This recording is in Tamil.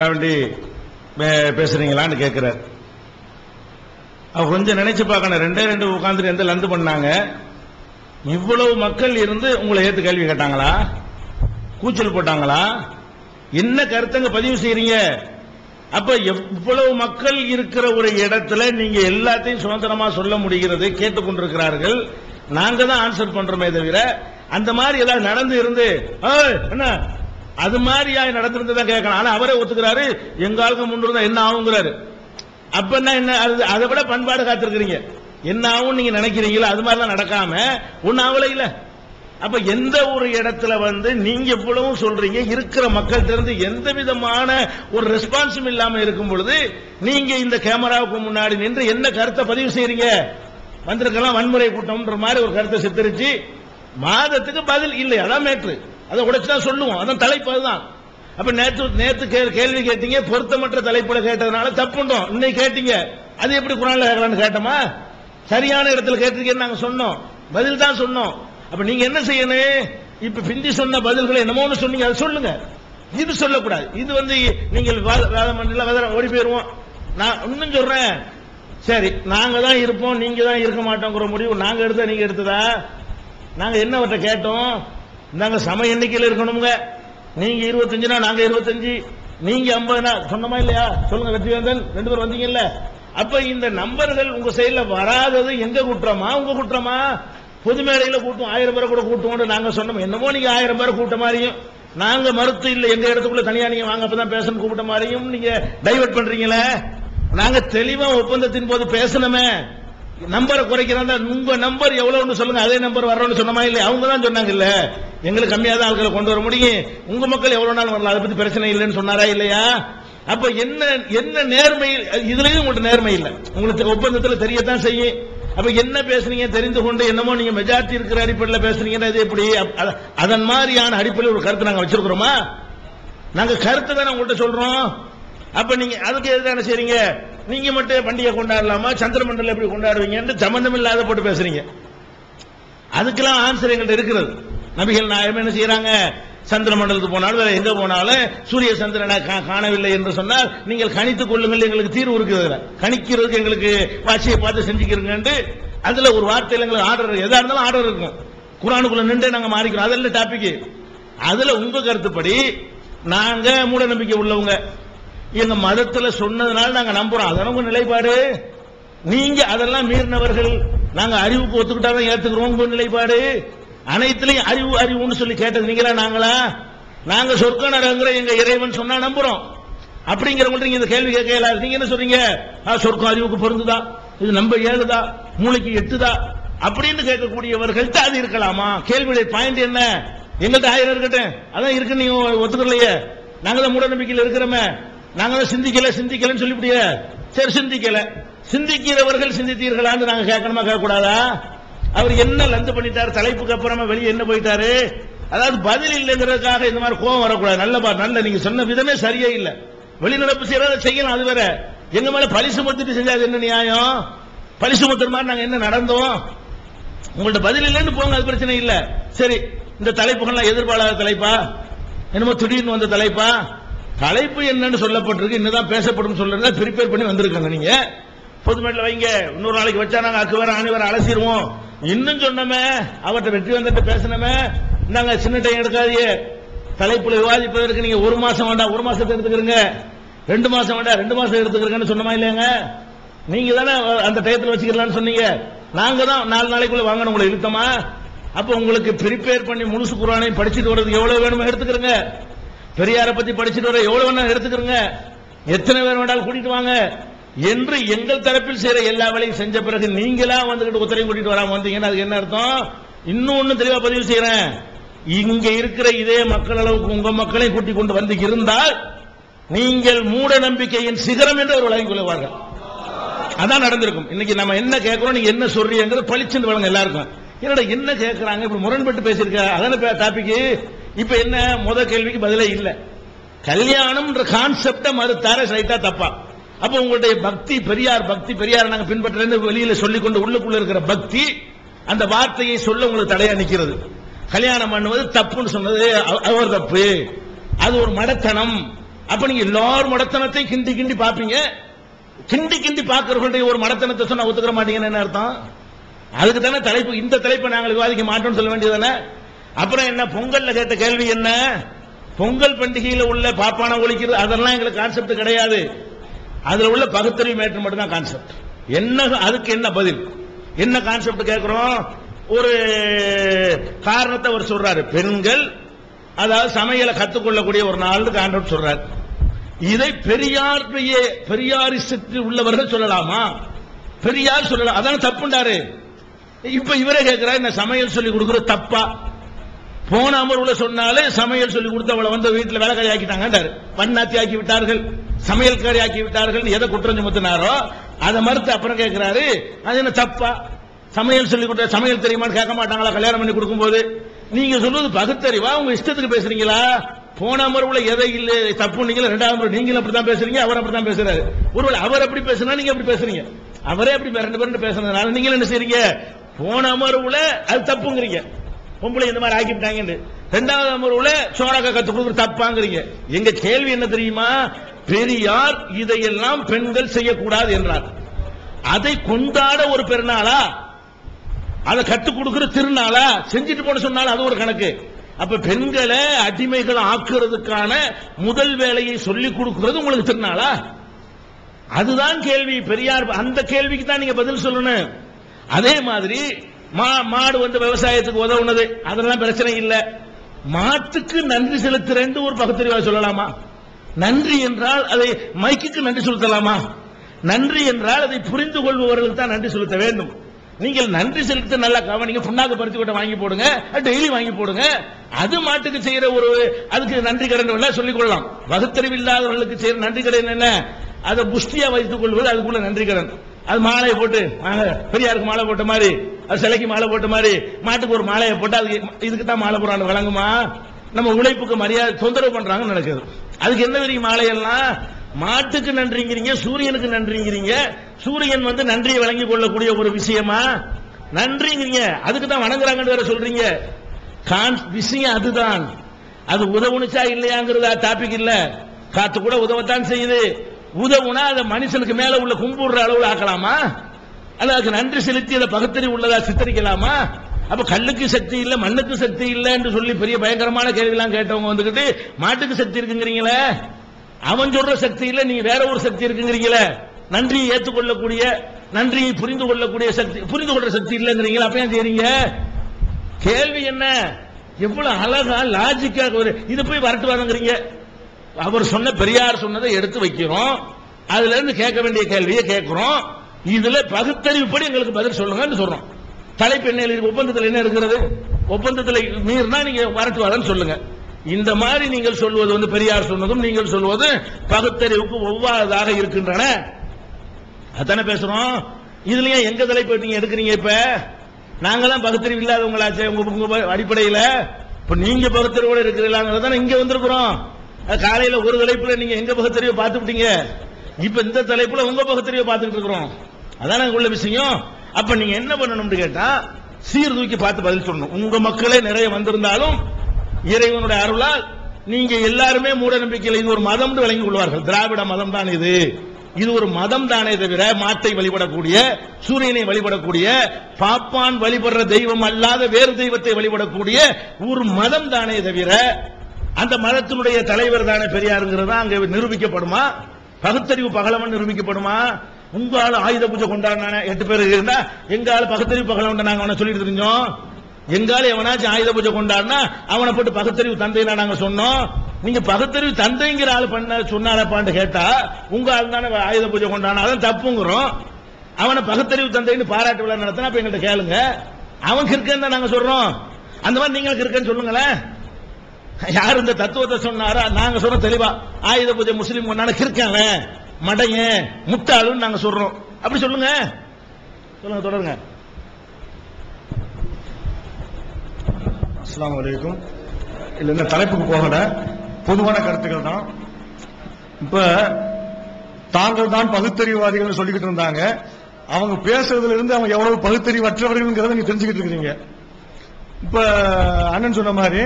வேண்டி பேசுறீங்களான்னு கேட்கிறார் அவ கொஞ்சம் நினைச்சு பார்க்கணும். ரெண்டே ரெண்டு உட்கார்ந்து எந்த லந்து பண்ணாங்க? இவ்வளவு மக்கள் இருந்து உங்களை ஏத்து கேள்வி கேட்டாங்களா? கூச்சல் போட்டாங்களா? என்ன கருத்தங்க பதிவு செய்யறீங்க அப்ப இவ்வளவு மக்கள் இருக்கிற ஒரு இடத்துல நீங்க எல்லாத்தையும் சுதந்திரமா சொல்ல முடிகிறது கேட்டுக்கொண்டிருக்கிறார்கள் நாங்க தான் ஆன்சர் பண்றோமே தவிர அந்த மாதிரி ஏதாவது நடந்து இருந்து என்ன? அது மாதிரியா நடந்திருந்ததா கேட்கணும் ஆனா அவரே ஒத்துக்கிறாரு. எங்க ஆளுக்கு முன்னிருந்தா என்ன ஆகுங்கிறாரு. அப்ப என்ன என்ன அது அதை விட பண்பாடு காத்திருக்கிறீங்க. என்ன ஆகும் நீங்க நினைக்கிறீங்களோ? அது மாதிரிலாம் நடக்காம ஒன்னும் ஆகல இல்ல. அப்ப எந்த ஒரு இடத்துல வந்து நீங்க இவ்வளவும் சொல்றீங்க இருக்கிற மக்கள்கிட்ட இருந்து எந்த விதமான ஒரு ரெஸ்பான்ஸும் இல்லாம இருக்கும் பொழுது நீங்க இந்த கேமராவுக்கு முன்னாடி நின்று என்ன கருத்தை பதிவு செய்யறீங்க வந்திருக்கலாம் வன்முறை கூட்டம்ன்ற மாதிரி ஒரு கருத்தை சித்தரிச்சு மாதத்துக்கு பதில் இல்லை. அதான் மேட்ரு அதை உடைச்சு தான் சொல்லுவோம். அதான் தலைப்பு அதுதான். அப்ப நேற்று நேத்து கேள்வி கேட்டீங்க பொருத்தமற்ற தலைப்புல கேட்டதுனால தப்புண்டோம். இன்னைக்கு கேட்டீங்க. அது எப்படி குரான்ல கேட்கலாம்னு கேட்டோமா? சரியான இடத்துல கேட்டிருக்கேன்னு நாங்க சொன்னோம். பதில் தான் சொன்னோம். அப்ப நீங்க என்ன செய்யணும்? இப்ப பிந்தி சொன்ன பதில்களை என்னமோன்னு சொன்னீங்க. அதை சொல்லுங்க. இது சொல்லக்கூடாது. இது வந்து நீங்கள் வாத- மண்டல பண்ணல ஓடி போயிருவோம். நான் இன்னும் சொல்றேன். சரி நாங்க தான் இருப்போம். நீங்க தான் இருக்க மாட்டோங்கிற முடிவு நாங்க எடுத்தா நீங்க எடுத்ததா? நாங்க என்ன கேட்டோம்? நாங்க சம எண்ணிக்கையில் இருக்கணுங்க நீங்க இருபத்தஞ்சுனா நாங்க இருபத்தஞ்சு. நீங்க ஐம்பதுனா சொன்னமா இல்லையா? சொல்லுங்க வெற்றிவேந்தன். ரெண்டு பேரும் வந்தீங்கல்ல. அப்ப இந்த நம்பர்கள் உங்க சைடுல வராதது எங்க குற்றமா? உங்க குற்றமா? பொது மேடையில கூட்டம் ஆயிரம் பேரை கூட கூட்டுவோம் நாங்க சொன்னோம். என்னமோ நீங்க ஆயிரம் பேரை கூட்ட மாதிரியும் நாங்க மறுத்து இல்ல எங்க இடத்துக்குள்ள தனியா நீங்க வாங்க அப்பதான் பேசணும் கூப்பிட்ட மாதிரியும் நீங்க டைவர்ட் பண்றீங்களே. நாங்க தெளிவா ஒப்பந்தத்தின் போது பேசணுமே. நம்பரை குறைக்கிறாங்க. உங்க நம்பர் எவ்வளவுன்னு சொல்லுங்க. அதே நம்பர் வரணும்னு சொன்னமா இல்ல. அவங்க தான் சொன்னாங்க இல்ல எங்களுக்கு கம்மியா தான் ஆட்களை கொண்டு வர முடியும். உங்க மக்கள் எவ்வளவு நாள் வரலாம் அதை பத்தி பிரச்சனை இல்லைன்னு சொன்னாரா இல்லையா? அப்ப என்ன என்ன நேர்மை இதுலயும் உங்களுக்கு நேர்மை இல்லை. உங்களுக்கு ஒப்பந்தத்துல தெரியத்தான் செய்யும். அப்ப என்ன பேசுறீங்க தெரிந்து கொண்டு என்னமோ நீங்க மெஜாரிட்டி இருக்கிற அடிப்படையில் பேசுறீங்கன்னா இது எப்படி? அதன் மாதிரியான அடிப்படையில் ஒரு கருத்து நாங்க வச்சிருக்கிறோமா? நாங்க கருத்து தானே உங்கள்கிட்ட சொல்றோம். அப்ப நீங்க அதுக்கு எது தானே செய்றீங்க? நீங்க மட்டும் பண்டிகை கொண்டாடலாமா? சந்திரமண்டலம் எப்படி கொண்டாடுவீங்கன்னு சம்பந்தம் இல்லாத போட்டு பேசுறீங்க. அதுக்கெல்லாம் ஆன்சர் எங்கள்ட்ட இருக்கிறது. நபிகள் நாயகம் என்ன செய்யறாங்க சந்திர மண்டலத்துக்கு போனாலும் வேற எங்க போனாலும் சூரிய சந்திரனை கா- காணவில்லை என்று சொன்னால் நீங்கள் கணித்துக் கொள்ளுங்கள் எங்களுக்கு தீர்வு இருக்குது கணிக்கிறதுக்கு எங்களுக்கு வாட்சியை பார்த்து செஞ்சுக்கிறீங்கன்ட்டு அதுல ஒரு வார்த்தையில் எங்களுக்கு ஆர்டர் எதா இருந்தாலும் ஆர்டர் இருக்கும். குரானுக்குள்ள நின்று நாங்க மாறிக்கிறோம். அதெல்லாம் டாபிக் அதுல உங்க கருத்துப்படி நாங்க மூட நம்பிக்கை உள்ளவங்க. எங்க மதத்துல சொன்னதுனால நாங்க நம்புறோம். அதான உங்க நிலைப்பாடு? நீங்க அதெல்லாம் மீறினவர்கள் நாங்க அறிவுக்கு ஒத்துக்கிட்டாதான் ஏத்துக்கிறோம் உங்க நிலைப்பாடு. அனைத்துலயும் அறிவு அறிவுன்னு சொல்லி கேட்டது நீங்களா நாங்களா? நாங்க சொர்க்க நரகங்கிற எங்க இறைவன் சொன்னா நம்புறோம். அப்படிங்கிறவங்க நீங்க இந்த கேள்வி கேட்க இயலாது. நீங்க என்ன சொல்றீங்க? சொர்க்கம் அறிவுக்கு பொருந்துதா? இது நம்ப ஏழுதா மூளைக்கு எட்டுதா? அப்படின்னு கேட்கக்கூடியவர்கள்ட்ட அது இருக்கலாமா? கேள்வியுடைய பாயிண்ட் என்ன? எங்கள்கிட்ட ஆயிரம் இருக்கட்டும். அதான் இருக்குன்னு நீங்க ஒத்துக்கலையே. நாங்க தான் மூட நம்பிக்கையில் இருக்கிறோமே. நாங்களும் சிந்திக்கல சிந்திக்கலன்னு சொல்லிவிடிய சரி சிந்திக்கல. சிந்திக்கிறவர்கள் சிந்தித்தீர்களான்னு நாங்க கேட்கணுமா கேட்கக்கூடாதா? அவர் என்ன லந்து பண்ணிட்டாரு தலைப்புக்கு அப்புறமா வெளியே என்ன போயிட்டாரு? அதாவது பதில் இல்லைங்கிறதுக்காக இந்த மாதிரி கோவம் வரக்கூடாது. நல்ல பா நல்ல நீங்க சொன்ன விதமே சரியே இல்ல. வெளிநடப்பு செய்யறத செய்யலாம் அது வேற. எங்க மேல பழி சுமத்திட்டு செஞ்சா என்ன நியாயம்? பழி சுமத்துற மாதிரி நாங்க என்ன நடந்தோம்? உங்கள்ட்ட பதில் இல்லைன்னு போங்க அது பிரச்சனை இல்ல. சரி இந்த தலைப்புகள்லாம் எதிர்பாராத தலைப்பா? என்னமோ திடீர்னு வந்த தலைப்பா? தலைப்பு என்னன்னு சொல்லப்பட்டிருக்கு என்னதான் பேசப்படும் சொல்றதா ப்ரிப்பேர் பண்ணி வந்திருக்காங்க நீங்க. பொதுமேட்டில் வைங்க. இன்னொரு நாளைக்கு வச்சா நாங்க அக்கு வேற அணி வேற அலசிடுவோம் இன்னும் சொன்னமே அவர்கிட்ட வெற்றி வந்துட்டு பேசணுமே நாங்க சின்ன டைம் எடுக்காதீங்க. தலைப்புல விவாதிப்பதற்கு நீங்க ஒரு மாசம் வேண்டாம் ஒரு மாசத்தை எடுத்துக்கிறீங்க. ரெண்டு மாசம் வேண்டாம் ரெண்டு மாசம் எடுத்துக்கிறீங்கன்னு சொன்னமா இல்லையாங்க? நீங்க தானே அந்த டயத்தில் வச்சுக்கலாம்னு சொன்னீங்க. நாங்க தான் நாலு நாளைக்குள்ள வாங்கணும் உங்களை இழுத்தமா. அப்ப உங்களுக்கு ப்ரிப்பேர் பண்ணி முழுசு குரானையும் படிச்சுட்டு வர்றதுக்கு எவ்வளவு வேணுமோ எடுத்துக்கிறேங்க. பெரியாரை பத்தி படிச்சுட்டு வர எவ்வளவு வேணாலும் எடுத்துக்கிறோங்க. எத்தனை பேர் வேண்டாலும் கூட்டிட்டு வாங்க. என்று எங்கள் தரப்பில் செய்யற எல்லா வேலையும் செஞ்ச பிறகு நீங்களா வந்துகிட்டு உத்தரவு கூட்டிட்டு வராம வந்தீங்கன்னா அதுக்கு என்ன அர்த்தம்? இன்னும் ஒண்ணு தெளிவா பதிவு செய்யறேன் இங்க இருக்கிற இதே மக்கள் அளவுக்கு உங்க மக்களை கூட்டிக் கொண்டு வந்து இருந்தால் நீங்கள் மூட நம்பிக்கையின் சிகரம் என்று ஒரு வழங்கிக் கொள்வார்கள். அதான் நடந்திருக்கும். இன்னைக்கு நம்ம என்ன கேட்கிறோம் நீங்க என்ன சொல்றீங்கிறது பளிச்சுன்னு வழங்க எல்லாருக்கும். என்னடா என்ன கேட்கறாங்க? இப்படி முரண்பட்டு பேசியிருக்க. அதான டாபிக் இப்ப என்ன? முத கேள்விக்கு பதிலே இல்லை. கல்யாணம்ன்ற கான்செப்டை மறுத்தார ரைட்டா தப்பா. அப்ப உங்களுடைய பக்தி பெரியார் பக்தி பெரியார் நாங்க பின்பற்ற வெளியில சொல்லிக் கொண்டு உள்ளுக்குள்ள இருக்கிற பக்தி அந்த வார்த்தையை சொல்ல உங்களுக்கு தடையா நிக்கிறது. கல்யாணம் பண்ணுவது தப்புன்னு சொன்னது அவர் தப்பு. அது ஒரு மடத்தனம். அப்ப நீங்க எல்லாரும் மடத்தனத்தையும் கிண்டி கிண்டி பாப்பீங்க. கிண்டி கிண்டி பாக்குறவங்களுடைய ஒரு மடத்தனத்தை சொன்னா ஒத்துக்கிற மாட்டீங்கன்னு என்ன அர்த்தம்? அதுக்கு தானே தலைப்பு இந்த தலைப்பை நாங்கள் விவாதிக்க மாட்டோம்னு சொல்ல வேண்டியதானே அப்புறம் என்ன பொங்கல்ல கேட்ட கேள்வி என்ன? பொங்கல் பண்டிகையில் உள்ள பாப்பான ஒழிக்கிறது அதெல்லாம் எங்களுக்கு கான்செப்ட் கிடையாது. அதுல உள்ள பகுத்தறிவு மேற்று மட்டும்தான் கான்செப்ட் என்ன அதுக்கு என்ன பதில்? என்ன கான்செப்ட் கேட்கிறோம்? ஒரு காரணத்தை அவர் சொல்றாரு. பெண்கள் அதாவது சமையலை கத்துக்கொள்ளக்கூடிய ஒரு நாள் கான்செப்ட் சொல்றாரு. இதை பெரியார் பெரியாரிசத்தில் உள்ளவர்கள் சொல்லலாமா? பெரியார் சொல்லலாம் அதான தப்புண்டாரு. இப்ப இவரே கேட்கிறார் இந்த சமையல் சொல்லி கொடுக்குற தப்பா? போன அமர்வுல சொன்னாலே சமையல் சொல்லி கொடுத்து அவளை வந்து வீட்டுல வேலைக்காரி ஆக்கிட்டாங்க பண்ணாத்தி ஆக்கி விட்டார்கள் சமையல்காரி ஆக்கி விட்டார்கள் எதை குற்றம் சுமத்தினாரோ அதை மறுத்து அப்புறம் கேட்கிறாரு அது என்ன தப்பா? சமையல் சொல்லி கொடுத்த சமையல் தெரியுமான்னு கேட்க மாட்டாங்களா? கல்யாணம் பண்ணி கொடுக்கும்போது. நீங்க சொல்றது பகுத்தறிவா? உங்க இஷ்டத்துக்கு பேசுறீங்களா? போன அமர்வுல எதை இல்ல தப்பு நீங்க ரெண்டாவது முறை நீங்களும் அப்படித்தான் பேசுறீங்க அவர் அப்படித்தான் பேசுறாரு. ஒருவேளை அவர் அப்படி பேசுனா நீங்க அப்படி பேசுறீங்க? அவரே அப்படி ரெண்டு பேரும் பேசுறதுனால நீங்க என்ன செய்றீங்க? போன அமர்வுல அது தப்புங்கிறீங்க. பொம்பளை இந்த மாதிரி ஆக்கிவிட்டாங்க ரெண்டாவது அமர்வுல சோழக்க கத்து கொடுக்குற தப்பாங்கிறீங்க. எங்க கேள்வி என்ன தெரியுமா? பெரியார் இதையெல்லாம் பெண்கள் செய்யக்கூடாது என்றார். அதை கொண்டாட ஒரு பெருநாளா? அதை கத்துக் கொடுக்கிற திருநாளா? செஞ்சுட்டு போன சொன்னாலும் அது ஒரு கணக்கு. அப்ப பெண்களை அடிமைகள் ஆக்குறதுக்கான முதல் வேலையை சொல்லிக் கொடுக்கிறது உங்களுக்கு திருநாளா? அதுதான் கேள்வி. பெரியார் அந்த கேள்விக்கு தான் நீங்க பதில் சொல்லணும். அதே மாதிரி மாடு வந்து விவசாயத்துக்கு உதவுனது. அதெல்லாம் பிரச்சனை இல்ல. மாட்டுக்கு நன்றி செலுத்துறேன் ஒரு பகுத்தறிவாக சொல்லலாமா? நன்றி என்றால் அதை மைக்குக்கு நன்றி செலுத்தலாமா? நன்றி என்றால் அதை புரிந்து கொள்பவர்களுக்கு தான் நன்றி செலுத்த வேண்டும். நீங்கள் நன்றி செலுத்த நல்லா கவனிங்க. புண்ணாக்கு பருத்தி கொட்டை வாங்கி போடுங்க. டெய்லி வாங்கி போடுங்க. அது மாட்டுக்கு செய்யற ஒரு அதுக்கு நன்றி கடன் சொல்லிக் கொள்ளலாம். வகுத்தறிவு இல்லாதவர்களுக்கு செய்யற நன்றி கடன் என்ன? அதை புஷ்டியா வைத்துக் கொள்வது அதுக்குள்ள நன்றி கடன். அது மாலையை போட்டு பெரியாருக்கு மாலை போட்ட மாதிரி. சிலைக்கு மாலை போட்ட மாதிரி மாட்டுக்கு ஒரு மாலையை போட்டு அது இதுக்கு தான் மாலை போறாங்க வழங்குமா? நம்ம உழைப்புக்கு மரியாதை தொந்தரவு பண்றாங்க நடக்குது அதுக்கு என்ன வரைக்கும் மாலையெல்லாம்? மாட்டுக்கு நன்றிங்கிறீங்க சூரியனுக்கு நன்றிங்கிறீங்க. சூரியன் வந்து நன்றியை வழங்கி கொள்ளக்கூடிய ஒரு விஷயமா? நன்றிங்கிறீங்க. அதுக்கு தான் வணங்குறாங்கன்னு வேற சொல்றீங்க. விஷயம் அதுதான். அது உதவுனுச்சா இல்லையாங்கிறதா டாபிக் இல்ல. காத்து கூட உதவத்தான் செய்யுது. உதவுனா அதை மனுஷனுக்கு மேல உள்ள கும்பிடுற அளவுல ஆக்கலாமா? அதுக்கு நன்றி செலுத்தி அதை பகுத்தறிவு உள்ளதா சித்தரிக்கலாமா? அப்ப கல்லுக்கு சக்தி இல்ல மண்ணுக்கு சக்தி இல்ல என்று சொல்லி பெரிய பயங்கரமான கேள்வி எல்லாம் கேட்டவங்க வந்துகிட்டு மாட்டுக்கு சக்தி இருக்குங்கிறீங்களே? அவன் சொல்ற சக்தி இல்ல நீங்க வேற ஒரு சக்தி இருக்குங்கிறீங்களே? நன்றியை ஏற்றுக்கொள்ளக்கூடிய நன்றியை புரிந்து கொள்ளக்கூடிய சக்தி புரிந்து கொள்ற சக்தி இல்லைங்கிறீங்களா? அப்ப ஏன் செய்றீங்க? கேள்வி என்ன? எவ்வளவு அழகா லாஜிக்கா ஒரு இது போய் வரட்டு வரங்கிறீங்க. அவர் சொன்ன பெரியார் சொன்னதை எடுத்து வைக்கிறோம். அதுல இருந்து கேட்க வேண்டிய கேள்வியை கேட்கிறோம். இதுல பகுத்தறிவுப்படி எங்களுக்கு பதில் சொல்லுங்கன்னு சொல்றோம். தலைப்பு என்ன எழுதி ஒப்பந்தத்தில் என்ன இருக்கிறது? ஒப்பந்தத்தில் மீறினா நீங்க வரட்டு வரன்னு சொல்லுங்க. இந்த மாதிரி நீங்கள் சொல்வது வந்து பெரியார் சொன்னதும் நீங்கள் சொல்வது பகுத்தறிவுக்கு ஒவ்வாததாக இருக்கின்றன. அதானே பேசுறோம்? இதுலயே எங்க தலைப்பு நீங்க எடுக்கிறீங்க இப்ப? நாங்களாம் பகுத்தறிவு இல்லாதவங்களாச்சே உங்க உங்க அடிப்படையில். இப்ப நீங்க பகுத்தறிவோட இருக்கிறீங்களா இங்க வந்திருக்கிறோம். காலையில ஒரு தலைப்புல நீங்க எங்க பகுத்தறிவை பார்த்துட்டீங்க இப்ப இந்த தலைப்புல உங்க பகுத்தறிவை பார்த்துட்டு இருக்கிறோம். அதான் உள்ள விஷயம்? அப்ப நீங்க என்ன பண்ணணும்னு கேட்டா சீர்தூக்கி பார்த்து பதில் சொல்லணும். உங்க மக்களே நிறைய வந்திருந்தாலும் இறைவனுடைய அருளால் நீங்க எல்லாருமே மூட நம்பிக்கையில் இது ஒரு மதம் விளங்கி கொள்வார்கள். திராவிட மதம் தான் இது. இது ஒரு மதம் தானே தவிர மாட்டை வழிபடக்கூடிய சூரியனை வழிபடக்கூடிய பாப்பான் வழிபடுற தெய்வம் அல்லாத வேறு தெய்வத்தை வழிபடக்கூடிய ஒரு மதம் தானே தவிர அந்த மதத்தினுடைய தலைவர் தானே பெரியாருங்கிறது அங்க நிரூபிக்கப்படுமா? பகுத்தறிவு பகலவன் நிரூபிக்கப்படுமா? உங்க ஆள் ஆயுத பூஜை கொண்டாடினானே? எட்டு பேர் இருந்தா எங்க ஆள் பகுத்தறிவு பகலவன் நாங்க அவனை சொல்லிட்டு தெரிஞ்சோம். எங்கால எவனாச்சும் ஆயுத பூஜை கொண்டாடினா அவனை போட்டு பகுத்தறிவு தந்தையில நாங்க சொன்னோம். நீங்க பகுத்தறிவு தந்தைங்கிற ஆள் பண்ண சொன்னாலப்பான்னு கேட்டா உங்க ஆள் தானே ஆயுத பூஜை கொண்டாடினா அதான் தப்புங்கிறோம். அவனை பகுத்தறிவு தந்தைன்னு பாராட்டு விழா நடத்தினா அப்ப எங்கிட்ட கேளுங்க. அவன் கிருக்கன்னு தான் நாங்க சொல்றோம். அந்த மாதிரி நீங்க இருக்கன்னு சொல்லுங்களேன். யார் இந்த தத்துவத்தை சொன்னாரா நாங்க சொன்ன தெளிவா. ஆயுத பூஜை முஸ்லீம் கொண்டாட கிருக்காங்க மடைய முட்டாளுன்னு நாங்க சொல்றோம். அப்படி சொல்லுங்க. சொல்லுங்க தொடருங்க. அஸ்லாம் வலைக்கும் இல்ல இந்த தலைப்புக்கு போகல. பொதுவான கருத்துக்கள் தான். இப்ப தாங்கள் தான் பகுத்தறிவாதிகள் சொல்லிக்கிட்டு இருந்தாங்க. அவங்க பேசுறதுல இருந்து அவங்க எவ்வளவு பகுத்தறிவற்றவர்கள் நீங்க தெரிஞ்சுக்கிட்டு இருக்கிறீங்க. இப்ப அண்ணன் சொன்ன மாதிரி